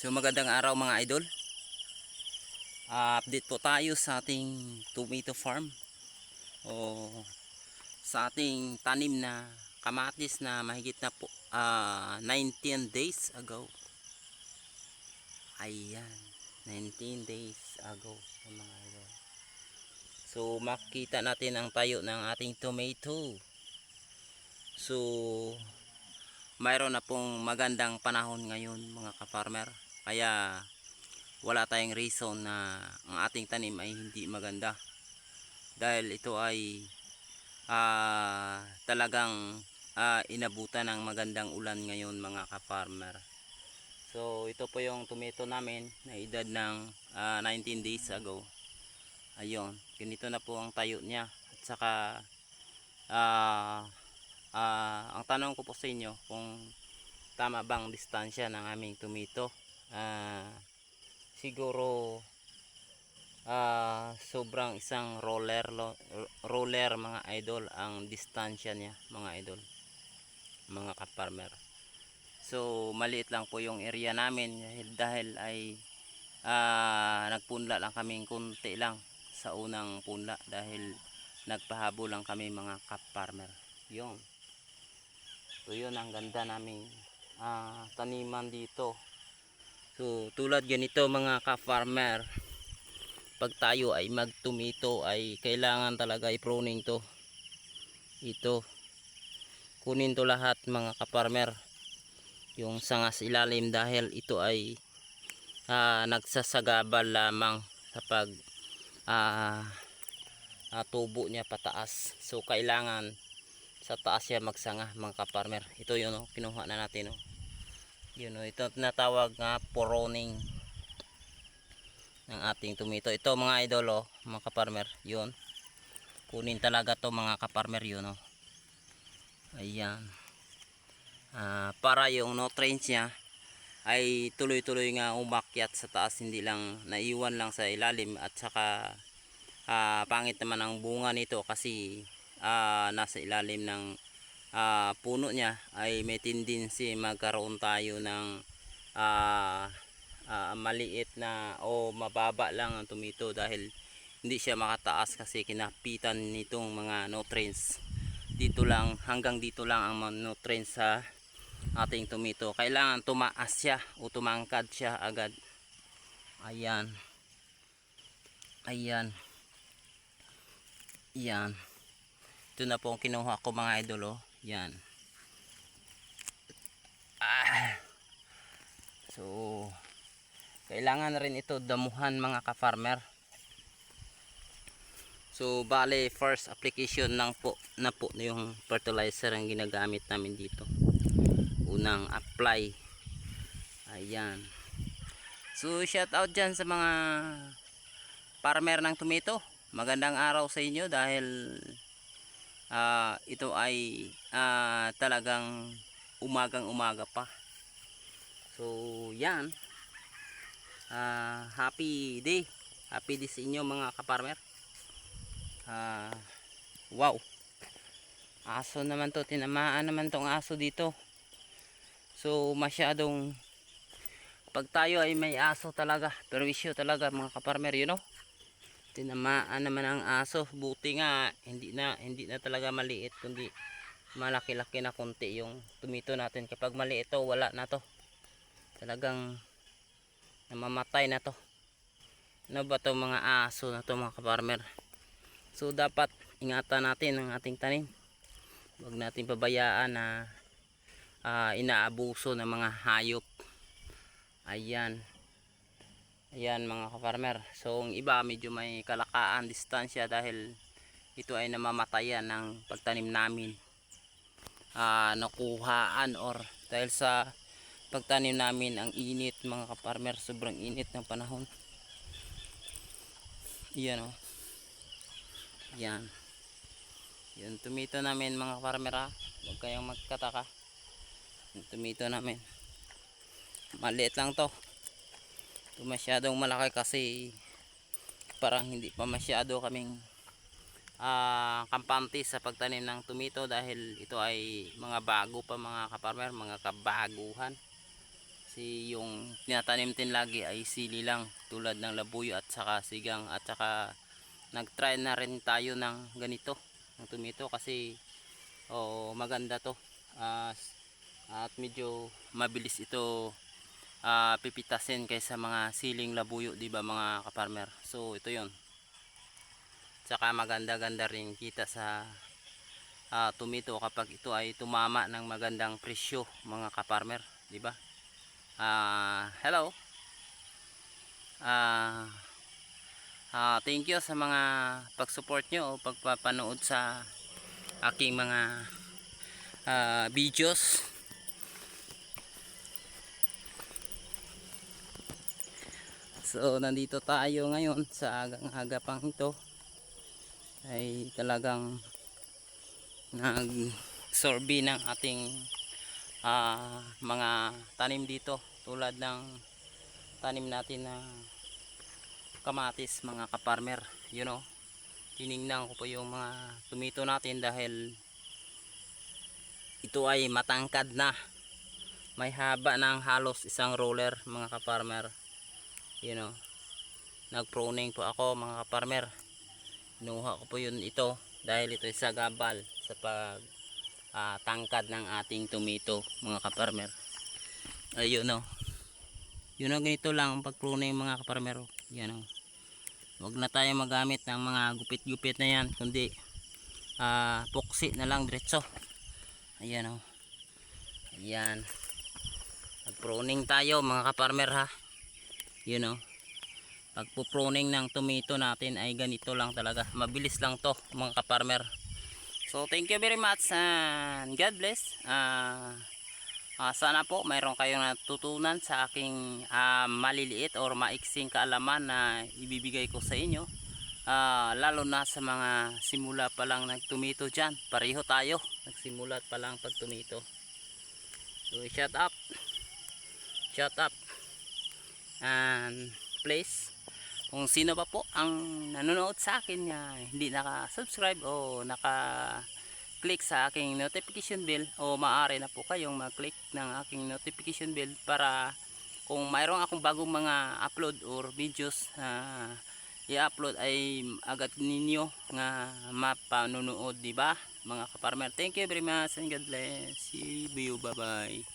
So magandang araw mga idol. Ah, update po tayo sa ating tomato farm o sa ating tanim na kamatis na mahigit na po ah, 19 days ago. Ayan, 19 days ago mga idol. So makita natin ang tayo ng ating tomato. So mayroon na pong magandang panahon ngayon mga ka-farmer. Kaya wala tayong reason na ang ating tanim ay hindi maganda. Dahil ito ay ah, talagang ah, inabutan ng magandang ulan ngayon mga ka-farmer. So ito po yung tomato namin na edad ng ah, 19 days ago. Ayun, ganito na po ang tayo niya. At saka ah Ah, ang tanong ko po sa inyo kung tama bang distansya ng aming tomato. Ah, siguro ah, sobrang isang roller roller mga idol ang distansya niya mga idol mga kaparmer so maliit lang po yung area namin dahil, ay ah, nagpunla lang kaming kunti lang sa unang punla dahil nagpahabo lang kami mga kaparmer yun. So yun ang ganda naming ah, taniman dito. So tulad ganito mga ka-farmer. Pag tayo ay magtumito ay kailangan talaga i-pruning to. Ito. Kunin to lahat mga ka-farmer. Yung sangas ilalim dahil ito ay ah, nagsasagabal lamang sa pag ah, ah, tubo niya pataas. So kailangan sa taas siya magsanga mga kaparmer ito yun oh, kinuha na natin oh. Yun oh, ito tinatawag nga poroning ng ating tumito ito mga idol oh, mga kaparmer yun. Kunin talaga to mga kaparmer yun oh. ayan. Ah, para yung nutrients niya ay tuloy-tuloy nga umakyat sa taas hindi lang naiwan lang sa ilalim at saka ah, pangit naman ang bunga nito kasi ah, nasa ilalim ng ah, puno niya ay may tendency magkaroon tayo ng ah, ah, maliit na o mababa lang ang tumito dahil hindi siya makataas kasi kinapitan nitong mga nutrients. Dito lang hanggang dito lang ang mga nutrients sa ating tumito kailangan tumaas siya o tumangkad siya agad. Ayan. Ayan. Yan ito na po ang kinuha ko mga idol oh. Yan. Ah. So, kailangan rin ito damuhan mga ka-farmer. So, bale first application lang po na po yung fertilizer ang ginagamit namin dito. Unang apply. Ayan. So, shout out dyan sa mga farmer ng tomato. Magandang araw sa inyo dahil ah, ito ay ah, talagang umagang umaga pa. So yan. Ah, happy day. Happy day sa inyo mga kaparmer Ah, wow. Aso naman to tinamaan naman tong aso dito. So masyadong pag tayo ay may aso talaga perwisyo talaga mga kaparmer you know tinamaan naman ang aso. Buti nga hindi na hindi na talaga maliit kundi malaki-laki na konti yung tumito natin. Kapag maliit to wala na to. Talagang namamatay na to. Ano ba to mga aso na to mga kaparmer so dapat ingatan natin ang ating tanim. Huwag natin pabayaan na ah, inaabuso ng mga hayop. Ayan Ayan mga ka-farmer. So ang iba medyo may kalakaan distansya dahil ito ay namamatayan ng pagtanim namin. Ah, nakuhaan or dahil sa pagtanim namin ang init mga ka-farmer, sobrang init ng panahon. Iyan oh. Yan. Yung tumito namin mga farmer ha. Huwag kayong magkataka. Yung namin. Maliit lang to ito masyadong malaki kasi parang hindi pa masyado kaming ah, kampante sa pagtanim ng tumito dahil ito ay mga bago pa mga kaparmer, mga kabaguhan. si yung tinatanim din lagi ay sili lang tulad ng labuyo at saka sigang at saka nag-try na rin tayo ng ganito ng tomato kasi oh, maganda to s- at medyo mabilis ito ah, pipitasin kaysa mga siling labuyo di ba mga kaparmer so ito yon saka maganda ganda rin kita sa ah, tomato kapag ito ay tumama ng magandang presyo mga kaparmer di ba? Ah, hello? Ah, ah, thank you sa mga pag-support nyo o pagpapanood sa aking mga ah, videos So nandito tayo ngayon sa agang aga pang ito ay talagang nag sorbi ng ating ah, mga tanim dito. Tulad ng tanim natin na kamatis mga kaparmer you know. Tiningnan ko po yung mga tumito natin dahil ito ay matangkad na. May haba ng halos isang roller mga kaparmer you know nag pruning po ako mga kaparmer Inuha ko po yun ito dahil ito ay sagabal sa pag ah, tangkad ng ating tomato mga kaparmer. Ayun no. Yun o ganito lang ang pag-pruning mga kaparmer. Yan o. Huwag na tayo magamit ng mga gupit-gupit na yan kundi ah, puksi na lang diretso. Ayan o. Ayan. Pag-pruning tayo mga kaparmer ha. Yun o pagpo-pruning ng tomato natin ay ganito lang talaga. Mabilis lang to mga kaparmer so thank you very much and God bless. Ah, ah, sana po mayroon kayong natutunan sa aking ah, maliliit or maiksing kaalaman na ibibigay ko sa inyo. Ah, lalo na sa mga simula pa lang nagtumito dyan. Pareho tayo. Nagsimulat pa lang pag tumito so shut up shut up and please kung sino pa po ang nanonood sa akin na hindi naka-subscribe o naka-click sa aking notification bell o maaari na po kayong mag-click ng aking notification bell para kung mayroong akong bagong mga upload or videos na i-upload ay agad ninyo nga mapanonood, di ba? Mga kaparmer, thank you very much and God bless you. Bye bye.